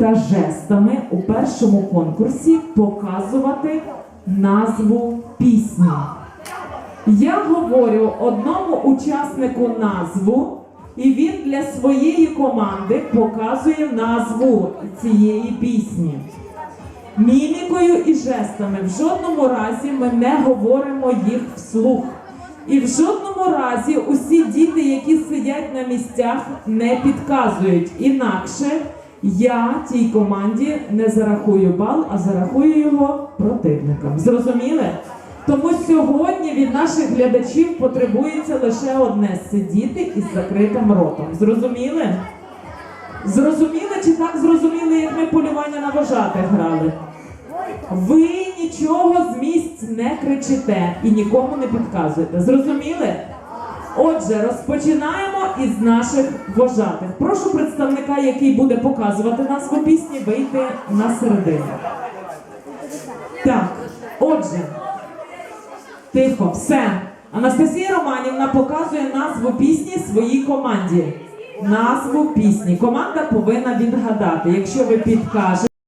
та жестами у першому конкурсі показувати назву пісні. Я говорю одному учаснику назву, і він для своєї команди показує назву цієї пісні. Мімікою і жестами в жодному разі ми не говоримо їх вслух. І в жодному разі усі діти, які сидять на місцях, не підказують. Інакше я тій команді не зарахую бал, а зарахую його противникам. Зрозуміли? Тому сьогодні від наших глядачів потребується лише одне сидіти із закритим ротом. Зрозуміли? Зрозуміли чи так зрозуміли, як ми полювання на вожатих грали? Ви нічого з місць не кричите і нікому не підказуєте. Зрозуміли? Отже, розпочинаємо із наших вожатих. Прошу представника, який буде показувати назву пісні, вийти на середину. Так, отже, тихо, все. Анастасія Романівна показує назву пісні своїй команді. Назву пісні. Команда повинна відгадати. Якщо ви підкажете.